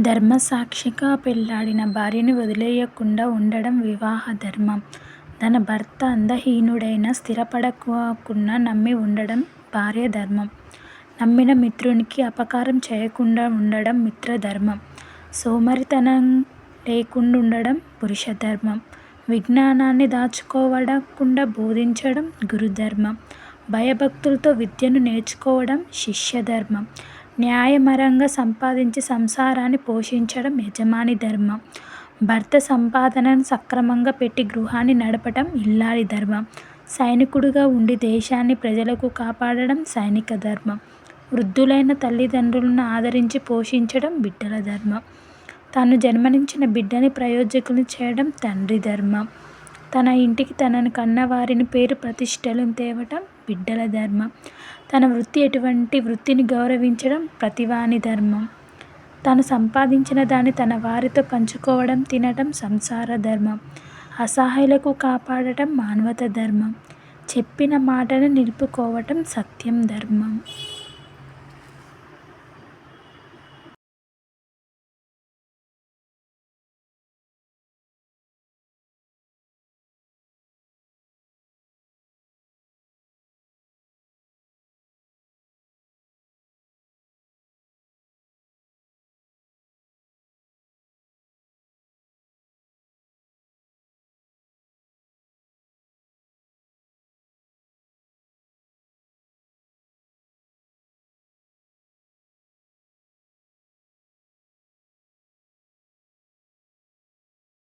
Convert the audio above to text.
ధర్మసాక్షిగా పెళ్ళాడిన భార్యను వదిలేయకుండా ఉండడం వివాహ ధర్మం. తన భర్త అందహీనుడైనా స్థిరపడకుండా నమ్మి ఉండడం భార్య ధర్మం. నమ్మిన మిత్రునికి అపకారం చేయకుండా ఉండడం మిత్రధర్మం. సోమరితనం లేకుండుండడం పురుషధర్మం. విజ్ఞానాన్ని దాచుకోవడకుండా బోధించడం గురుధర్మం. భయభక్తులతో విద్యను నేర్చుకోవడం శిష్యధర్మం. న్యాయమరంగా సంపాదించి సంసారాన్ని పోషించడం యజమాని ధర్మం. భర్త సంపాదనను సక్రమంగా పెట్టి గృహాన్ని నడపడం ఇల్లాలి ధర్మం. సైనికుడుగా ఉండి దేశాన్ని, ప్రజలను కాపాడడం సైనిక ధర్మం. వృద్ధులైన తల్లిదండ్రులను ఆదరించి పోషించడం బిడ్డల ధర్మం. తాను జన్మనిచ్చిన బిడ్డని ప్రయోజకుల్ని చేయడం తండ్రి ధర్మం. తన ఇంటికి తనను కన్నవారిని పేరు ప్రతిష్టలు తేవటం బిడ్డల ధర్మం. తన వృత్తి ఎటువంటి వృత్తిని గౌరవించడం ప్రతివాని ధర్మం. తను సంపాదించిన దాన్ని తన వారితో పంచుకోవడం తినడం సంసార ధర్మం. అసహాయులకు కాపాడటం మానవత ధర్మం. చెప్పిన మాటను నిలుపుకోవటం సత్యం ధర్మం.